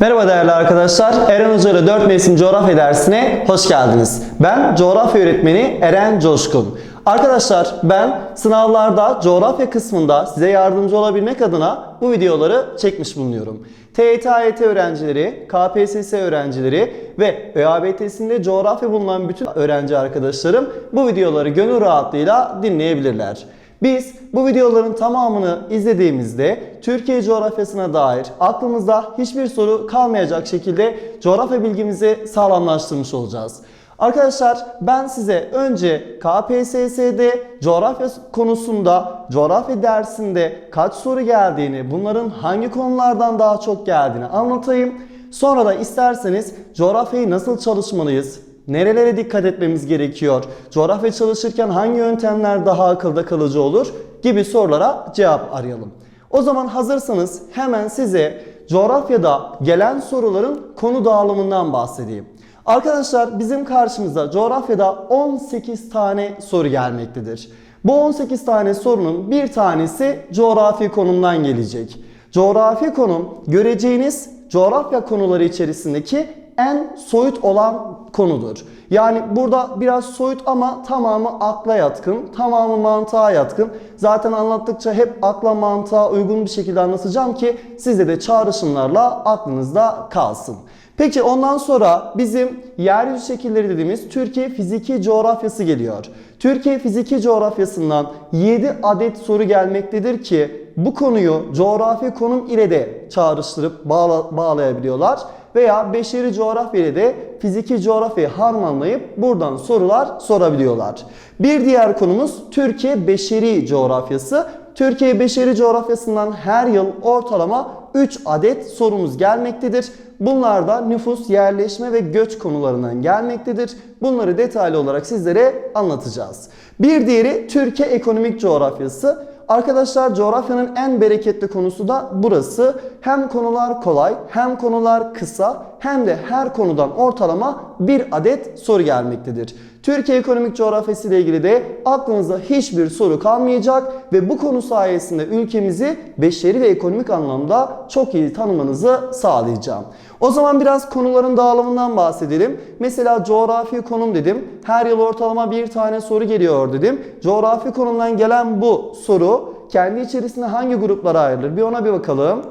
Merhaba değerli arkadaşlar. Eren Hoca ile 4 mevsim coğrafya dersine hoş geldiniz. Ben coğrafya öğretmeni Eren Coşkun. Arkadaşlar ben sınavlarda coğrafya kısmında size yardımcı olabilmek adına bu videoları çekmiş bulunuyorum. TYT, AYT öğrencileri, KPSS öğrencileri ve ÖABT'sinde coğrafya bulunan bütün öğrenci arkadaşlarım bu videoları gönül rahatlığıyla dinleyebilirler. Biz bu videoların tamamını izlediğimizde Türkiye coğrafyasına dair aklımızda hiçbir soru kalmayacak şekilde coğrafya bilgimizi sağlamlaştırmış olacağız. Arkadaşlar ben size önce KPSS'de coğrafya konusunda coğrafya dersinde kaç soru geldiğini, bunların hangi konulardan daha çok geldiğini anlatayım. Sonra da isterseniz coğrafyayı nasıl çalışmalıyız, Nerelere dikkat etmemiz gerekiyor? Coğrafya çalışırken hangi yöntemler daha akılda kalıcı olur? Gibi sorulara cevap arayalım. O zaman hazırsanız hemen size coğrafyada gelen soruların konu dağılımından bahsedeyim. Arkadaşlar bizim karşımıza coğrafyada 18 tane soru gelmektedir. Bu 18 tane sorunun bir tanesi coğrafi konumdan gelecek. Coğrafi konum göreceğiniz coğrafya konuları içerisindeki en soyut olan konudur. Yani burada biraz soyut ama tamamı akla yatkın, tamamı mantığa yatkın. Zaten anlattıkça hep akla mantığa uygun bir şekilde anlatacağım ki sizde de çağrışımlarla aklınızda kalsın. Peki ondan sonra bizim yeryüzü şekilleri dediğimiz Türkiye fiziki coğrafyası geliyor. Türkiye fiziki coğrafyasından 7 adet soru gelmektedir ki bu konuyu coğrafi konum ile de çağrıştırıp bağla, bağlayabiliyorlar veya beşeri coğrafya ile de fiziki coğrafyayı harmanlayıp buradan sorular sorabiliyorlar. Bir diğer konumuz Türkiye beşeri coğrafyası. Türkiye beşeri coğrafyasından her yıl ortalama 3 adet sorumuz gelmektedir. Bunlar da nüfus, yerleşme ve göç konularından gelmektedir. Bunları detaylı olarak sizlere anlatacağız. Bir diğeri Türkiye ekonomik coğrafyası. Arkadaşlar coğrafyanın en bereketli konusu da burası. Hem konular kolay, hem konular kısa, hem de her konudan ortalama bir adet soru gelmektedir. Türkiye ekonomik coğrafyası ile ilgili de aklınızda hiçbir soru kalmayacak ve bu konu sayesinde ülkemizi beşeri ve ekonomik anlamda çok iyi tanımanızı sağlayacağım. O zaman biraz konuların dağılımından bahsedelim. Mesela coğrafi konum dedim. Her yıl ortalama bir tane soru geliyor dedim. Coğrafi konumdan gelen bu soru kendi içerisinde hangi gruplara ayrılır? Bir ona bir bakalım.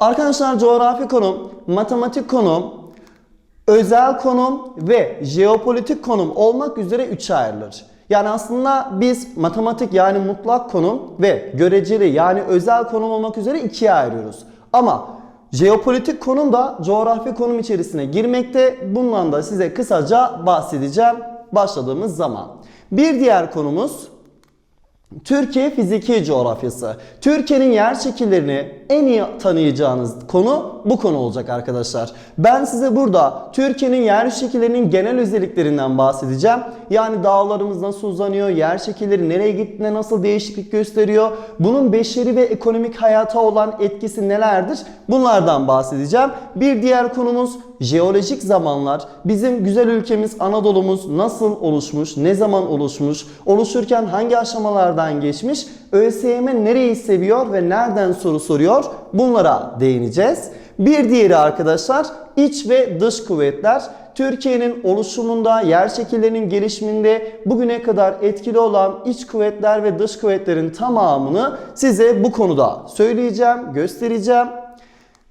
Arkadaşlar coğrafi konum, matematik konum, özel konum ve jeopolitik konum olmak üzere üçe ayrılır. Yani aslında biz matematik yani mutlak konum ve göreceli yani özel konum olmak üzere ikiye ayırıyoruz. Ama jeopolitik konum da coğrafi konum içerisine girmekte. Bundan da size kısaca bahsedeceğim başladığımız zaman. Bir diğer konumuz Türkiye fiziki coğrafyası. Türkiye'nin yer şekillerini en iyi tanıyacağınız konu bu konu olacak arkadaşlar. Ben size burada Türkiye'nin yer şekillerinin genel özelliklerinden bahsedeceğim. Yani dağlarımız nasıl uzanıyor, yer şekilleri nereye gittiğinde nasıl değişiklik gösteriyor, bunun beşeri ve ekonomik hayata olan etkisi nelerdir? Bunlardan bahsedeceğim. Bir diğer konumuz jeolojik zamanlar. Bizim güzel ülkemiz Anadolu'muz nasıl oluşmuş, ne zaman oluşmuş, oluşurken hangi aşamalardan geçmiş, ÖSYM nereyi seviyor ve nereden soru soruyor bunlara değineceğiz. Bir diğeri arkadaşlar iç ve dış kuvvetler. Türkiye'nin oluşumunda, yer şekillerinin gelişiminde bugüne kadar etkili olan iç kuvvetler ve dış kuvvetlerin tamamını size bu konuda söyleyeceğim, göstereceğim.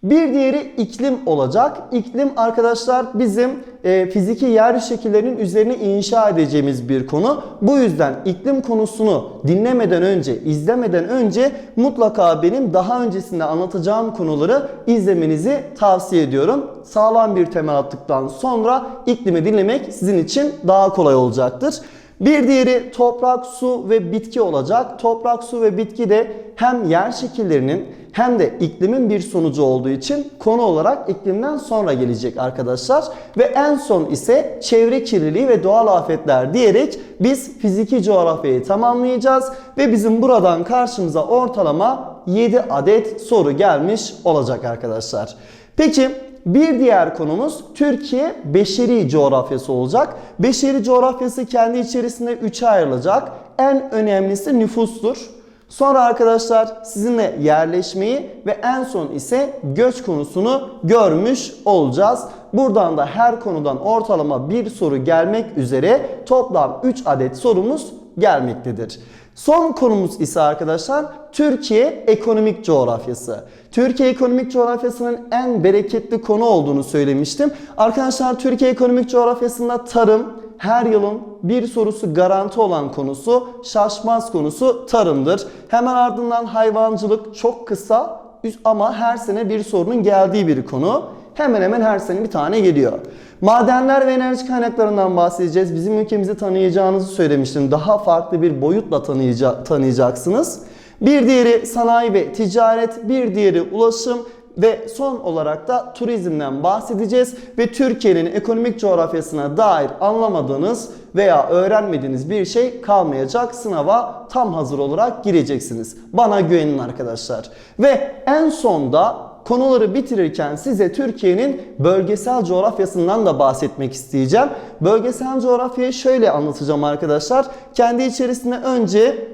Bir diğeri iklim olacak. İklim arkadaşlar bizim e, fiziki yer şekillerinin üzerine inşa edeceğimiz bir konu. Bu yüzden iklim konusunu dinlemeden önce, izlemeden önce mutlaka benim daha öncesinde anlatacağım konuları izlemenizi tavsiye ediyorum. Sağlam bir temel attıktan sonra iklimi dinlemek sizin için daha kolay olacaktır. Bir diğeri toprak, su ve bitki olacak. Toprak, su ve bitki de hem yer şekillerinin hem de iklimin bir sonucu olduğu için konu olarak iklimden sonra gelecek arkadaşlar. Ve en son ise çevre kirliliği ve doğal afetler diyerek biz fiziki coğrafyayı tamamlayacağız. Ve bizim buradan karşımıza ortalama 7 adet soru gelmiş olacak arkadaşlar. Peki bir diğer konumuz Türkiye beşeri coğrafyası olacak. Beşeri coğrafyası kendi içerisinde üçe ayrılacak. En önemlisi nüfustur. Sonra arkadaşlar sizinle yerleşmeyi ve en son ise göç konusunu görmüş olacağız. Buradan da her konudan ortalama bir soru gelmek üzere toplam 3 adet sorumuz gelmektedir. Son konumuz ise arkadaşlar Türkiye ekonomik coğrafyası. Türkiye ekonomik coğrafyasının en bereketli konu olduğunu söylemiştim. Arkadaşlar Türkiye ekonomik coğrafyasında tarım her yılın bir sorusu garanti olan konusu, şaşmaz konusu tarımdır. Hemen ardından hayvancılık çok kısa ama her sene bir sorunun geldiği bir konu. Hemen hemen her sene bir tane geliyor. Madenler ve enerji kaynaklarından bahsedeceğiz. Bizim ülkemizi tanıyacağınızı söylemiştim. Daha farklı bir boyutla tanıyacak, tanıyacaksınız. Bir diğeri sanayi ve ticaret, bir diğeri ulaşım ve son olarak da turizmden bahsedeceğiz ve Türkiye'nin ekonomik coğrafyasına dair anlamadığınız veya öğrenmediğiniz bir şey kalmayacak. Sınava tam hazır olarak gireceksiniz. Bana güvenin arkadaşlar. Ve en sonda konuları bitirirken size Türkiye'nin bölgesel coğrafyasından da bahsetmek isteyeceğim. Bölgesel coğrafyayı şöyle anlatacağım arkadaşlar. Kendi içerisinde önce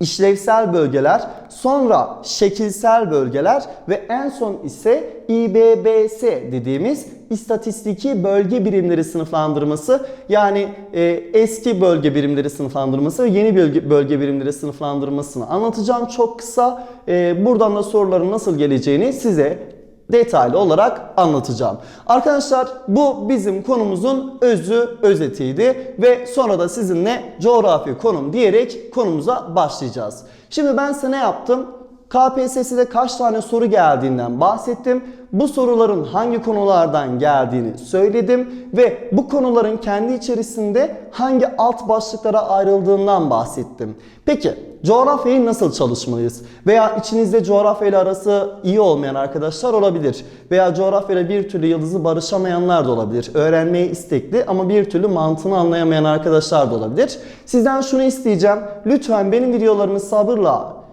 işlevsel bölgeler, sonra şekilsel bölgeler ve en son ise İBBS dediğimiz istatistiki bölge birimleri sınıflandırması yani e, eski bölge birimleri sınıflandırması ve yeni bölge, bölge birimleri sınıflandırmasını anlatacağım çok kısa. E, buradan da soruların nasıl geleceğini size detaylı olarak anlatacağım. Arkadaşlar bu bizim konumuzun özü özetiydi ve sonra da sizinle coğrafi konum diyerek konumuza başlayacağız. Şimdi ben size ne yaptım? KPSS'de kaç tane soru geldiğinden bahsettim. Bu soruların hangi konulardan geldiğini söyledim ve bu konuların kendi içerisinde hangi alt başlıklara ayrıldığından bahsettim. Peki coğrafyayı nasıl çalışmalıyız? Veya içinizde coğrafyayla arası iyi olmayan arkadaşlar olabilir. Veya coğrafyayla bir türlü yıldızı barışamayanlar da olabilir. Öğrenmeye istekli ama bir türlü mantığını anlayamayan arkadaşlar da olabilir. Sizden şunu isteyeceğim. Lütfen benim videolarımı sabırla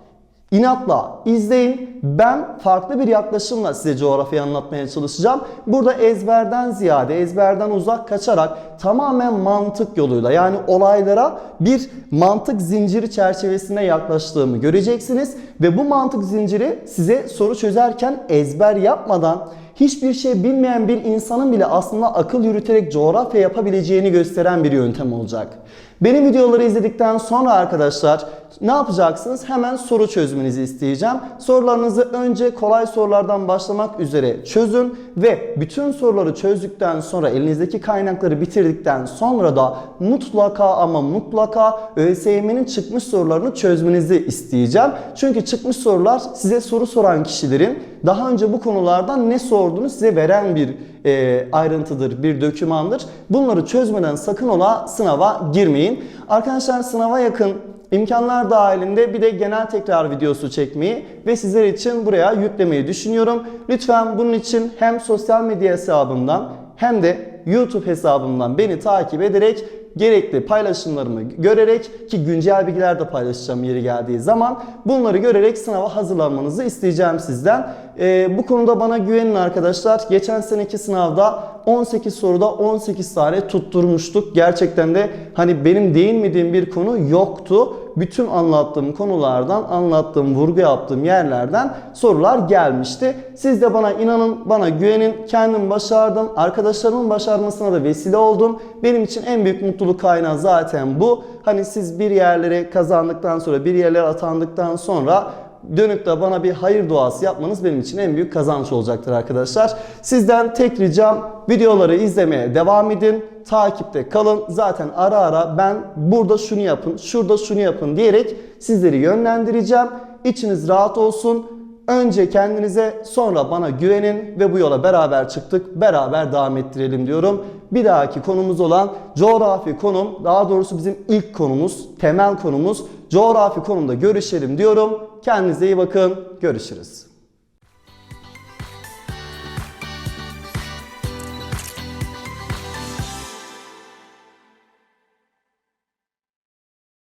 İnatla izleyin. Ben farklı bir yaklaşımla size coğrafyayı anlatmaya çalışacağım. Burada ezberden ziyade, ezberden uzak kaçarak tamamen mantık yoluyla yani olaylara bir mantık zinciri çerçevesinde yaklaştığımı göreceksiniz. Ve bu mantık zinciri size soru çözerken ezber yapmadan hiçbir şey bilmeyen bir insanın bile aslında akıl yürüterek coğrafya yapabileceğini gösteren bir yöntem olacak. Benim videoları izledikten sonra arkadaşlar ne yapacaksınız? Hemen soru çözmenizi isteyeceğim. Sorularınızı önce kolay sorulardan başlamak üzere çözün ve bütün soruları çözdükten sonra elinizdeki kaynakları bitirdikten sonra da mutlaka ama mutlaka ÖSYM'nin çıkmış sorularını çözmenizi isteyeceğim. Çünkü çıkmış sorular size soru soran kişilerin daha önce bu konulardan ne sorduğunu size veren bir e, ayrıntıdır, bir dökümandır. Bunları çözmeden sakın ola sınava girmeyin. Arkadaşlar sınava yakın imkanlar dahilinde bir de genel tekrar videosu çekmeyi ve sizler için buraya yüklemeyi düşünüyorum. Lütfen bunun için hem sosyal medya hesabımdan hem de YouTube hesabımdan beni takip ederek gerekli paylaşımlarımı görerek ki güncel bilgiler de paylaşacağım yeri geldiği zaman bunları görerek sınava hazırlanmanızı isteyeceğim sizden. Ee, bu konuda bana güvenin arkadaşlar. Geçen seneki sınavda 18 soruda 18 tane tutturmuştuk. Gerçekten de hani benim değinmediğim bir konu yoktu. Bütün anlattığım konulardan, anlattığım, vurgu yaptığım yerlerden sorular gelmişti. Siz de bana inanın, bana güvenin. Kendim başardım. Arkadaşlarımın başarmasına da vesile oldum. Benim için en büyük mutluluk kaynağı zaten bu. Hani siz bir yerlere kazandıktan sonra, bir yerlere atandıktan sonra dönüp de bana bir hayır duası yapmanız benim için en büyük kazanç olacaktır arkadaşlar. Sizden tek ricam videoları izlemeye devam edin. Takipte kalın. Zaten ara ara ben burada şunu yapın, şurada şunu yapın diyerek sizleri yönlendireceğim. İçiniz rahat olsun. Önce kendinize sonra bana güvenin ve bu yola beraber çıktık. Beraber devam ettirelim diyorum. Bir dahaki konumuz olan coğrafi konum daha doğrusu bizim ilk konumuz, temel konumuz coğrafi konumda görüşelim diyorum. Kendinize iyi bakın. Görüşürüz.